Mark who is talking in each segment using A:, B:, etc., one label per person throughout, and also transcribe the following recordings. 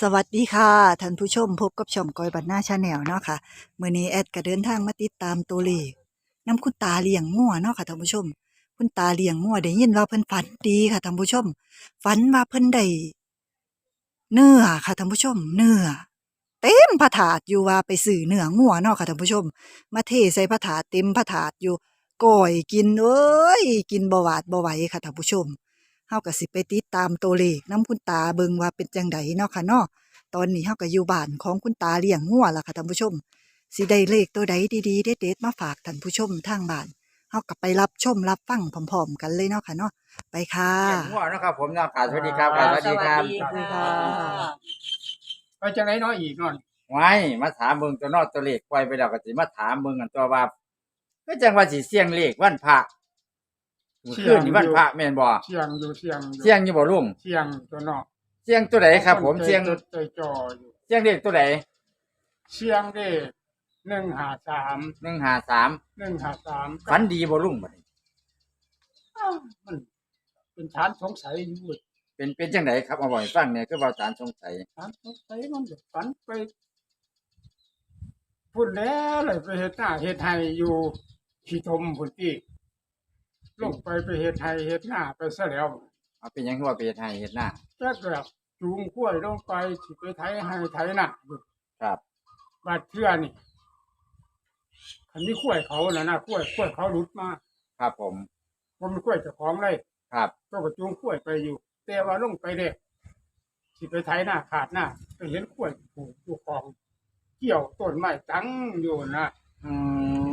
A: สวัสดีค่ะท่านผู้ชมพบกับช่องกอยบันหน้าชาแนลเนาะค่ะเมื้อนี้แอดก็เดินทางมาติดตามตัวเลขนำคุณตาเลี้ยงงัวเนาะค่ะท่านผู้ชม คุณตาเลี้ยงงัวได้ยินว่าเพิ่นฝันดีค่ะท่านผู้ชม ฝันว่าเพิ่นได้เนื้อค่ะท่านผู้ชม เนื้อเต็มพระถาดอยู่ว่าไปซื้อเนื้องัวเนาะค่ะท่านผู้ชม มาเทใส่พระถาดเต็มพระถาดอยู่ก่อยกินเอ้ยกินบ่หวาดบ่ไหวค่ะท่านผู้ชม เฮาก็สิไปติดตามตัวเลขนํคุณตาเบิ่งว่าเป็นจังไดเนาะค่ะเนาะตอนนี้เฮาก็อยู่บ้านของคุณตาเลี้ยงงัวล่ะค่ะท่านผู้ชมสิได้เลขตัวใดดีๆเด็ดๆมาฝากท่านผู้ชมทางบ้านเฮาก็ไปรับชมรับฟังพร้อมๆ กันเลยเนาะค่ะเนาะไปค่ะ
B: เสียงหัวนะครับผมเนาะค่ะสวัสดีครับ
C: อ่า
B: สวัสดีครับ
C: สวัสดีค่ะ
D: ไปจังไรน้อยอีกนอน
B: ไว้มาถามเบิ่งตัวนอกตัวเลขปล่อยไปแล้วก็สิมาถามเบิ่งกันตัวว่าก็จังว่าสิเสี่ยงเลขวันพระ มื้อคืนนี่วันพระแม่นบ่
D: เสียงอยู่เสียงอยู่
B: เสี่ยงอยู่บ่ลุง
D: เสียงตัวนอก
B: เสี่ยงตัวไหนครับ ผมเสี่ยง
D: ใจจออยู่
B: เสี่ยงเลขตัวไหน
D: เสียงเด้หนึ่งหาสาม
B: 153
D: หนึ่งหาสาม
B: ฝันดีบ่ลุงบัดนี้
D: มันเป็นฐานสงสัยอยู่เว้ย
B: เป็นเป็นจังไดครับเอาบ่ให้ฟังเนี่ยคือว่าสารสงสัย
D: ฐานสงสัยมันจะฝันไปพูดแล้วเลยไปเฮ็ดหน้าเฮ็ดไทยอยู่ที่ทมพุ่นที่ ลงไปไปเฮ็ดไทยเฮ็ดหน้าไปซะแล้ว
B: เอาเป็นหยังคือว่าไปเฮ็ดให้เฮ็ดหน้า
D: แจ๊กแบบจูงกล้วยลงไปสิไปไทยให้ไทยหน้าอยู่
B: ครับ
D: บาดเทื่อนี่คันนี้ขั้วยเขาน่ะนะขั้วยขั้วยเขาหลุดมา
B: ครับผม
D: ผมเป็นขั้วยเจ้าของเลย
B: ครับ
D: ก็กระจุงขั้วยไปอยู่ แต่ว่าลงไปเด็กสิไปไถหน้าขาดหน้าไปเห็นขั้วยผูกอยู่ของเกี่ยวต้นไม้จังอยู่นะ
B: อืม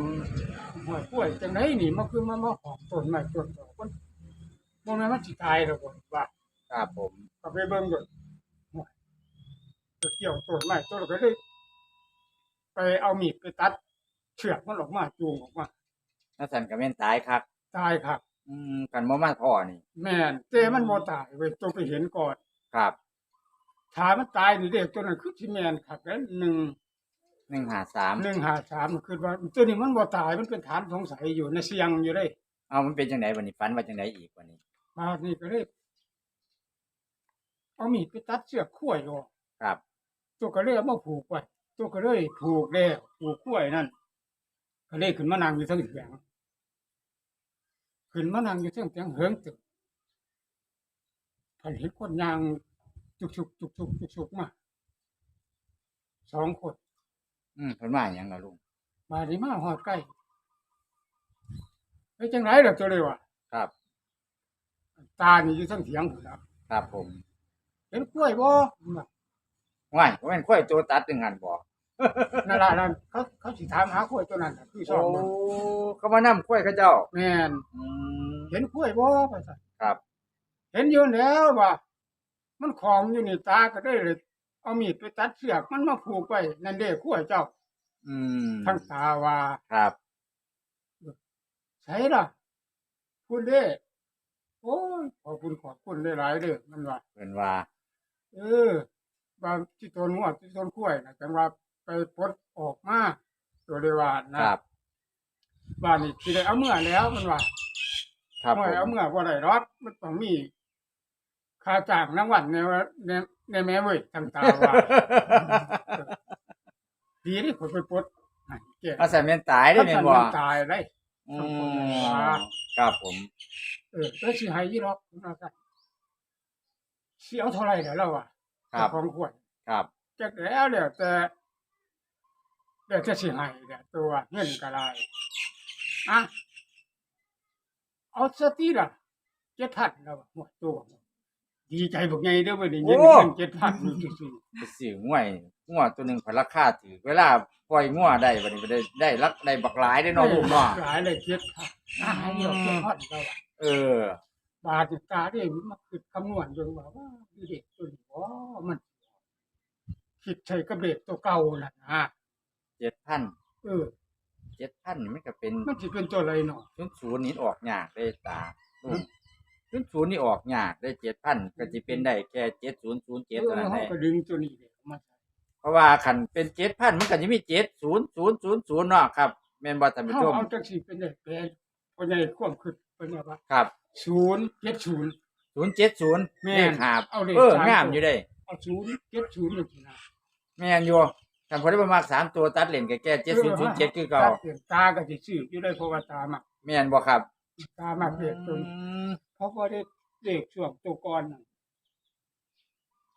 D: หัวขั้วยจังไหนนี่มันคือมามาหอมต้นไม้ต้นดอกมันมันมันสิตายแล้วบ่ว่า
B: ครับผม
D: ก็ไปเบิ่งก่อนหัวจะเกี่ยวต้นไม้ต้นก็เลยไปเอามีดไปตัด เชือกมันออกมาจูงออกมา
B: แล้วสันก็แม่นตายครับ
D: ตายครับ
B: อืมกันบ่มาพ่อนี่
D: แม่นแต่มันบ่ตายเว้ยต้องไปเห็นก่อน
B: ครับ
D: ถ้ามันตายนี่เด็กตัวนั้นคือสิแม่นครับแล้วหนึ่ง
B: 153
D: หนึ่งหาสามคือว่าตัวนี้มันบ่ตายมันเป็นฐานสงสัยอยู่ในเสียงอยู่เลย
B: เอามันเป็นจังไดบัดนี้ฝันว่าจังไดอีกวันนี้
D: มานี่ก็เลยเอามีดไปตัดเสือกข้วยออก
B: ครับ
D: ตัวก็เลยเอามาผูกไว้ตัวก็เลยผูกแล้วผูกข้วยนั่นก็เลยขึ้นมานั่งอยู่เทั้งเสียงขึ้นมานั่งอยู่เทั้งเสียงเหิงตึกพันเห็นคนยางจุกจุกจุกจุกจุกจุกมาสองคน
B: อืมเพิ่นว่าหยังล่ะลุง
D: มาดีมาหอดใกล้ไอ้ยจังไรล่ะตัวเลยวะ
B: ครับ
D: ตานี่อยู่ทั้งเถียงพุ่นล่ะ
B: ครับผม
D: เห็นกล้วยบ่
B: ว่ายบ่แม่นค่อยตัวตัดถึงหันบ่
D: นั่นล่ะนั่นเขาเขาสิถามหากล้วยตัวนั้นน่ะคือชอ
B: โอ้
D: บมัน
B: เขามานำค่อยเขาเจ้า
D: แม่น
B: อืม
D: เห็นกล้วยบ่ว่าซั่น
B: ครับ
D: เห็นอยู่แล้วว่ามันของอยู่นี่ตาก็ได้เลย เอามีดไปตัดเสือกมันมาผูกไว้นั่นเด้กล้วยเจ้า
B: อืม
D: ทั้งตาว่า
B: ครับ
D: ใช่ล่ะคุณเด้โอ้ยขอบคุณขอบคุณหลายๆเด้อมันว่า
B: เพิ่นว่า
D: เออบางที่ต้นหัวที่ต้นกล้วยนะจังว่าไปปลดออกมาตัวเดียวว่านะครับบ้านนี้ที่ได้เอาเมื่อแล้วมันว่า
B: ครับ
D: เมื่อเอา
B: ผม
D: เมื่อบ่ได้รอดมันต้องมี ค่าจ้างรางวัลในว่าในในแม่เว้ยทางตาว่าดีนี่ผมไปปลดให้แก่
B: อาศัยแม่นตายได้แม่นบ่
D: ถ้ามันตายได้
B: อืมครับผม
D: เออแล้วสิให้ยี่หรอกนะครัสิเอาเท่าไหร่เดี๋ยวเราอะ
B: ครับ
D: เจ้าของขวด
B: ครับ
D: จักแล้วเดี๋ยวแต่เดี๋ยวจะสิให้เดี๋ยวตัวเงินก็ได้อะเอาสติล่ะเจ็ดพันแล้วอะหมดตัวดี ใจบอกไงเด้อวันนี้เงินเงินเจ็ดพันนี่จริง
B: ไปซื้อง่วยงัวตัวหนึงพนราคาถือเวลาปล่อยงัวได้บัดนี้บ่ได้ได้รักได้บักหลายได้
D: ๆ
B: เนาะลุงเนาะ
D: หลายเลยเจ็ดพันอะให้เดียวเจ็ดพันแล้วอะ
B: เออ
D: บาทนี่ตาได้มาคิดคำนวณจนว่าว่าเด็กตัวนี้อ๋อมันคิดใช้กับเด็กตัวเก่าน่ะนะ
B: 7,000
D: เออ
B: 7,000นี่มันก็เป็น
D: มันสิเป็นตัวอะไรเนาะ
B: ศูนย์ศูนย์นี่ออกยากได้ตาลุง ศูนย์ศูนย์นี่ออกยากได้7,000ก็สิเป็นได้แค่7007
D: เอ
B: เท่า
D: อ
B: นั้น
D: เขา
B: แหละ
D: ก็ดึงตัวนี้เด็กมาใส่
B: เพราะว่าคันเป็น7,000มันก็สิมี700000เนาะครับแม่นบ่ท่านผู้
D: เขา
B: ชม
D: เอาจังสีเป็นเด็กแปลเพราะใหญ่ความคิดเป็นว่าว่า
B: ครับ
D: ศูนย์เจ็ดศูนย์
B: 070
D: แม่น
B: เลขหาบ
D: เอาเลข
B: เออ
D: สาม
B: งาม
D: ตัว
B: อยู่เด้
D: เอาเอาศูนย์เจ็ดศูนย์อยู่ที่นะ
B: แม่นอยู่กันพอได้ประมาณสามตัวตัดเล่นก็แก้เจ็ดศูนย์ศูนย์เจ็ดคือเก่า
D: ตเปลี่ยนตาก็สิซื้ออยู่ได้เพราะว่าตามา
B: แม่นบ่ครับ
D: ตามาเปลี่ยนตัวนี้
B: ม
D: เพราะว่าได้เด็กช่วงตัวก่อนน่ะ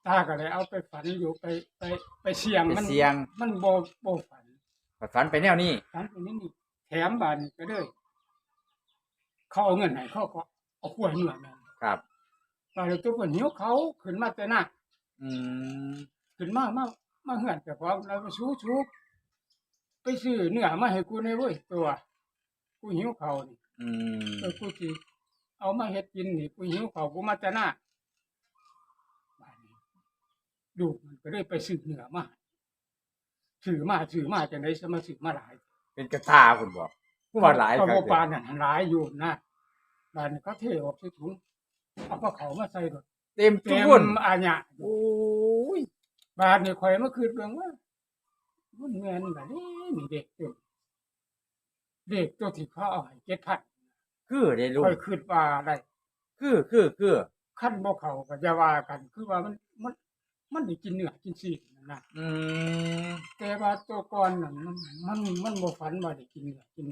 D: ตาก็เลยเอาไปฝันอยู่ไปไปไปเสี่ยง
B: ไป
D: มัน
B: เสียง
D: มันบ่บ่ฝัน
B: ฝันไปแนวนี้
D: ฝันไปนี่นี่แถมบานก็เลยเขาเอาเงินให้เขาก็เอาขวดเหนือแม่น
B: ครับ
D: ตอนนี้ตัวเพิ่นหิวเขาขึ้นมาแต่หน้า
B: อืม
D: ขึ้นมามามาเหือนแต่พร้อมแล้วก็ชูชูไปซื้อเนื้อมาให้กูในเว้ยตัว กูหิวเขานี่
B: อืม
D: เออกูสิเอามาเฮ็ดกินนี่กูหิวเขากูมาแต่หน้าบ้านนี้ลูกมันก็เลยไปซื้อเนื้อมาซื้อมาซื้อมาจังได๋สมาซื้อมาหลาย
B: เป็นกระตาคุณบอกผู้ว่าหลาย
D: ก็
B: ครับ
D: บ่ปานนั่นหลายอยู่นะบ้านนี้เขาเทออกใส่ถุงเอาผ้าเขาวมาใส่รถ
B: เต็ม
D: เต็
B: ทุก
D: ม
B: คน
D: อาญะ
B: โอ้ย
D: บาทนี่ข่อยมาคืนเบิ่งว่ามันแม่นแบบนี้มีเด็กตัว เด็กตัวที่เขาเอาให้เจ็ดพัน
B: คือได้ลูก
D: ข่อยคืนว่าได้
B: คือคือคือ
D: ขั้นบ่เขาก็จะว่ากัน คือว่ามันมัน มันได้กินเนื้อกินซีนนั่นนะ
B: อืม
D: แต่ว่าตัวก่อนนั่นมันมันมันบ่ฝันว่าได้กินเนื้อกิน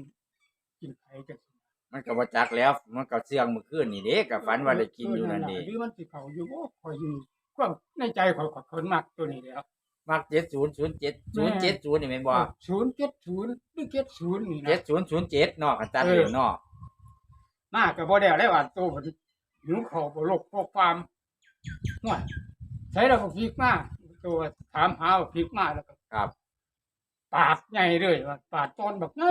D: กินไข่จังซี่
B: มันก็บ่จักแล้ว มันก็เสื่องมื้อคืนนี่เด้ก็ฝันว่าได้กินอยู่นั่น
D: เนี่หรือมันสิเขาอยู่บ่ข่อยอยู่ความในใจข่อยข่อยคนมักตัวนี้แล้ว
B: มัก7007 070นี่แม่นบ่
D: 070หรือ70นี่นะ
B: 7007เนาะกันตัดเล่นเนาะ
D: มาก็บ่ได้แล้วว่าโตมันหิวข้าวบ่ลกพวกฟาร์มห่วยใช้แล้วก็พลิกมาตัวถามหาว่าพลิกมาแล้วก็
B: ครับ
D: ปาดใหญ่เลยว่าปาดตอนบักไง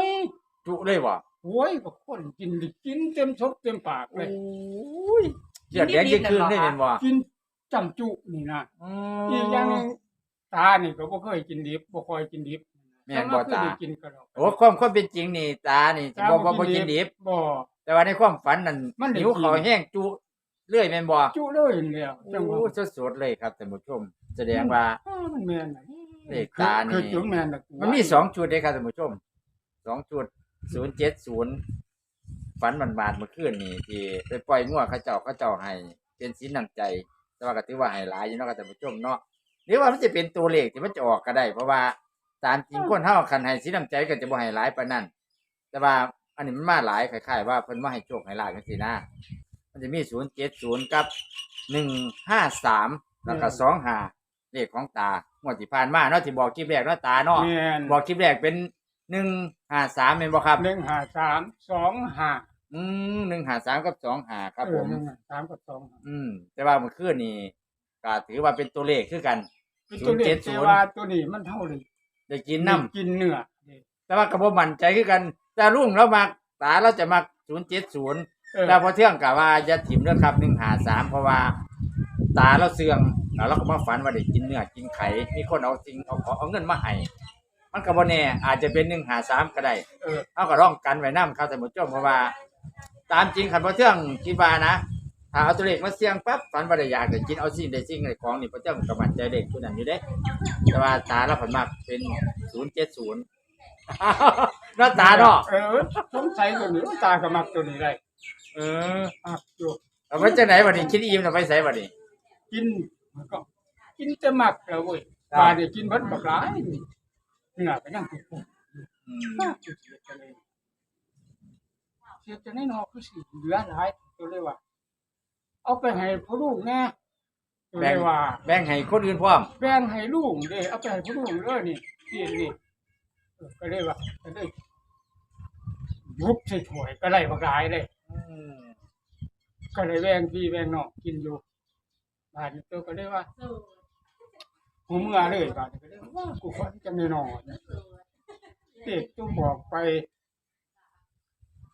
B: จุเลยบ่
D: โอ้ยบักคนกินดิกินเต็มชกเต็มปากเลย
B: ยเสียดแดงยิ่งขึ้นได้แม่นบ่
D: กินจำจุนี่นะ
B: อื
D: อีกอย่างหนึ
B: ม
D: ง ตานี่ก็บ่เคยกินดิบบ่ค่อยกินดิบ
B: แม่นบ่
D: แต่ว่
B: ตา
D: เคยได้กินก็ดอก
B: โอ้ความความเป็นจริงนี่ตานี่สิ
D: ตา
B: บ่บ่บ่กินดิบ
D: บ่
B: แต่ว่าในความฝันนั่น
D: มันได้
B: หิว
D: กิน
B: ข้าวแห้งจุเรื่อยแม่นบ่
D: จุเลยแล้วจังว่า
B: โอ้สดๆเลยครับท่านผู้ชม แสดงว่า
D: อ้าวมันแม่นน่ะ
B: เลขตานี่
D: คือจุแม่นน่ะกู
B: มันมีสองชุดเด้ครับท่านผู้ชมสองชุดศูนย์เจ็ดศูนย์ฝันบานๆเมื่อคืนนี่ที่ไปปล่อยงัวเขาเจ้าเขาเจ้าให้เป็นสินน้ำใจ แต่ว่าก็ถือว่าให้หลายอยู่เนาะครับท่านผู้ชมเนาะ หรือว่ามันจะเป็นตัวเลขที่มันจะออกก็ได้ เพราะว่าตามจริงคนเฮาคันให้สินน้ำใจก็จะบ่ให้หลายปานนั้นแต่ว่าอันนี้มันมาหลายคล้ายๆว่าเพิ่นมาให้โชคให้ลาภจังซี่นะมันจะมีศูนย์เจ็ดศูนย์กับหนึ่งห้าสามแล้วก็สองห้าเลขของตางวดที่ผ่านมาเนาะที่บอกคลิปแรกเนาะตาเนาะ
D: แม่น
B: บอกคลิปแรกเป็นหนึ่งห้าสามเป็นบ่ครับ
D: หนึ่งห้าสามสองห้า
B: อืมหนึ่งห้าสามกับสองห้าครับผม
D: เออหนึ่งห้าสามกับสองห้า
B: อืมแต่ว่าเมื่อคืนนี่ ก็ถือว่าเป็นตัวเลขคือกัน
D: เป็นตัวเลข
B: 070
D: แต่ว่าตัวนี้มันเท่าเลย
B: ได้กินน้ำ
D: กินเนื้อนี่
B: แต่ว่าก็บ่มั่นใจคือกัน แต่ลุงเรามักตาเราจะมักศูนย์เจ็ดศูนย์
D: เออ
B: แต่พอเที่ยงกะว่าจะถิ่มเรื่องครับหนึ่งหาสามเพราะว่า ตาเราเสื่องแล้วเราก็มาฝันว่าได้กินเนื้อกินไข่มีคนเอาสิ่งเอาของเอาเงินมาให้มันก็บ่แน่อาจจะเป็นหนึ่งหาสามก็ได้
D: เออ
B: เอาก็ร้องกันไว้นํครับท่านผู้ชมเพราะว่า ตามจริงคันพอเที่ยงคิดว่านะ ถ้าเอาตัวเลขมาเสี่ยงปั๊บฝันว่าได้อยากได้กินเอาสิ่งได้สิ่งได้ของนี่พอเที่ยงก็มั่นใจเลขตัวนั้นอยู่เด้ แต่ว่าตาเราผันมากเป็นศูนย์เจ็ดศูนย์หน้าตาเนาะ
D: เออสงสัยตัวนี้ว่าตาก็มักตัวนี้ได้
B: เออ
D: อะอยู่
B: เอาไปจากไหนวันนี้คิดอิ่มเราไปใส่วันนี้
D: กินมันก็กินแต่มักแล้วเว้ย
B: ครับ
D: ปลาเนี่ยกินเบิดบักหลายนี่เนื้อก็ยังถูก
B: อืม
D: ๆน่าจะเสียจะเลยเสียจะแน่นอนคือสิเหลือหลายตัวเลยว่า เอาไปให้พ่อลูกแน่ตัวเลยว่า
B: แบ่งให้คนอื่นพร้อม
D: แบ่งให้ลูกเด้เอาไปให้พ่อลูกเลยนี่นี่นี่เออก็เลยว่าก็เลยยุบใส่ถ้วยก็เลยบักหลายเลยก็เลยแบ่งพี่แบ่งน้องกินอยู่บาดนี้ตัวก็เลยว่าหูเมื่อเลยบาดนี้ก็เลยว่ากูฝันจะไม่นอนเด็กตัวบอกไป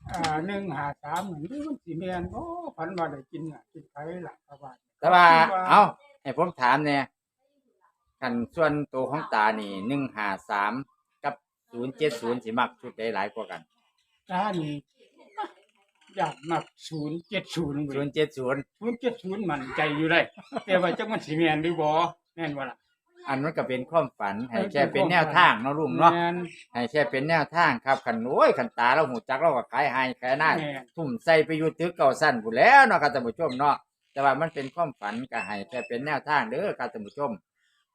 D: อ่าหนึ่งหาสามเหมือนที่มันสีแมนโอ้ฝันว่าได้กินอะกินไปหลักประมาณ
B: แต่ว่า เอาให้ผมถามเนี่ยขันส่วนตัวของตานี่หนึ่งห้าสามกับศูนย์เจ็ดศูนย์สิมักชุดใดหลายกว่ากัน
D: ตานี่อยากมักศูนย์เจ็ดศูนย์
B: ศูนย์เจ็ดศูนย์
D: ศูนย์เจ็ดศูนย์มันใจอยู่ได้แต่ว่าจังมันสีแมนหรือบ่แม่นว่าล่ะ
B: อันมันก็เป็นความฝันให้แค่เป็นแนวทางเนาะลุงเนาะ
D: แม่น
B: ให้แค่เป็นแนวทางครับขันโอ้ยขันตาเราหูจักเราก็ขายให้ขายหน้า
D: แม่น
B: ทุ่มใส่ไปอยู่ตึกเก่าสั้นผู้นแหล้วเนาะครับท่านผู้ชมเนาะแต่ว่ามันเป็นความฝันก็ให้แค่เป็นแนวทางเด้อครับท่านผู้ชม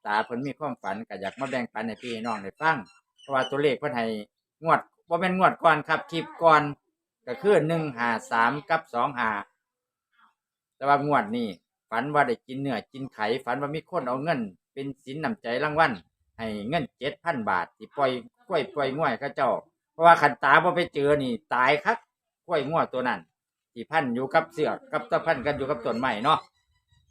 B: ตาเพิ่นมีความฝันก็อยากมาแบ่งปันให้พี่น้องได้ฟังเพราะว่าตัวเลขเพิ่นให้งวดบ่แม่นงวดก่อนครับคลิปก่อนก็คือ153กับ25แต่ว่างวดนี้ ฝันว่าได้กินเนื้อกินไข่ฝันว่ามีคนเอาเงิน เป็นสินน้ำใจรางวัลให้เงิน7,000บาทที่ปล่อยกล้วยปล่อยง่วยเขาเจ้า เพราะว่าคันตาบ่ไปเจอนี่ ตายคักกล้วยง่วตัวนั้นที่พันอยู่กับเสือกกับตะพันกันอยู่กับต้นไม้เนาะ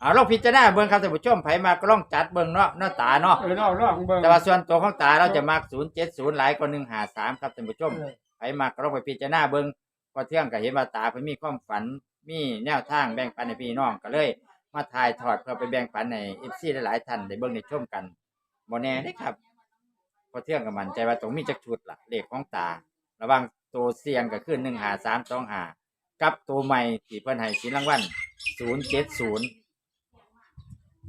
B: เอาลองพิจารณาเบิ่งครับท่านผู้ชมไผมาก็ลองจัดเบิ่งเนาะเนาะตาเนาะ
D: เออลองลองเบิ่ง
B: แต่ว่าส่วนตัวของตาเราจะมัก070หลายกว่า153ครับท่านผู้ชม
D: เออ
B: ไผมาก็ลองไปพิจารณาเบิ่งพอเที่ยงก็เห็นว่าตาเพิ่นมีความฝันมีแนวทางแบ่งปันให้พี่น้องก็เลย มาถ่ายทอดเพื่อไปแบ่งปันให้ FC หลายๆท่านได้เบิ่งได้ชมกันบ่แน่เด้ครับพอเที่ยงก็มั่นใจว่าต้องมีจักชุดล่ะเลขของตา ระว่างตัวเสียงก็คือ15325กับตัวใหม่ที่เพิ่นให้สินรางวัล070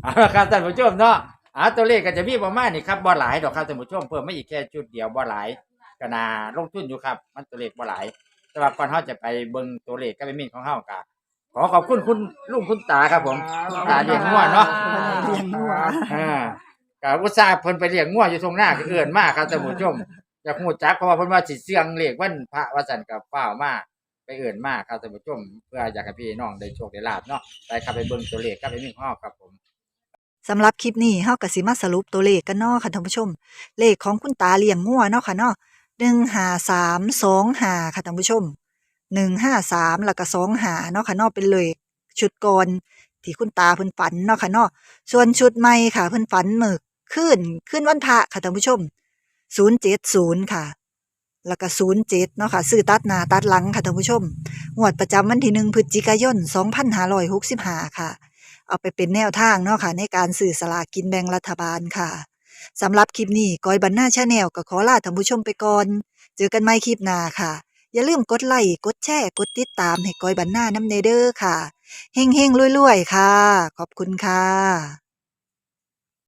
B: เอาละครับท่านผู้ชมเนาะอ่าตัวเลขก็จะมีประมาณนี้ครับบ่หลายดอกครับท่านผู้ชมเพิ่มมาอีกแค่ชุดเดียวบ่หลายกนาลงทุนอยู่ครับ มันตัวเลขบ่หลาย แต่ว่าก่อนเฮาจะไปเบิ่งตัวเลขกับแม่มิ่งของเฮาก็ ขอขอบคุณคุณลุงคุณตาครับผมตาเลี้ยงงัวเนาะ
A: เลี้ยงงัว
B: อ่าก็อุตส่าห์เพิ่นไปเลี้ยงงัวอยู่ตรงหน้าก็เอื้อนมากครับท่านผู้ชมอยากฮู้จักเพราะว่าเพิ่นว่าสิเสียงเลขวันพระว่าซั่นกับฟ้าวมาไปเอื้อนมากครับท่านผู้ชมเพื่ออยากให้พี่น้องได้โชคได้ลาภเนาะไปครับไปเบิ่งตัวเลขกับแม่มิ่งของเฮาครับผม
A: สำหรับคลิปนี้เฮาก็สิมาสรุปตัวเลขกันเนาะค่ะท่านผู้ชม เลขของคุณตาเลี้ยงงัวเนาะค่ะเนาะ15325ค่ะท่านผู้ชม 153แล้วก็25เนาะค่ะเนาะเป็นเลขชุดก่อนที่คุณตาเพิ่นฝันเนาะค่ะเนาะส่วนชุดใหม่ค่ะเพิ่นฝันมื้อคืนคืนวันพระค่ะท่านผู้ชม070ค่ะ แล้วก็07เจ็ดเนาะค่ะซื้อตัดหน้าตัดหลังค่ะท่านผู้ชมงวดประจำวันที่1พฤศจิกายน2565ค่ะ เอาไปเป็นแนวทางเนาะค่ะในการสื่อสลากกินแบ่งรัฐบาลค่ะสำหรับคลิปนี้กอยบันหน้าชาแนลก็ขอลาท่านผู้ชมไปก่อน เจอกันใหม่คลิปหน้าค่ะ อย่าลืมกดไลค์กดแชร์กดติดตามให้กอยบันหน้าน้ำเนเดอร์ค่ะเฮงเฮงรวยๆ ค่ะ ขอบคุณค่ะ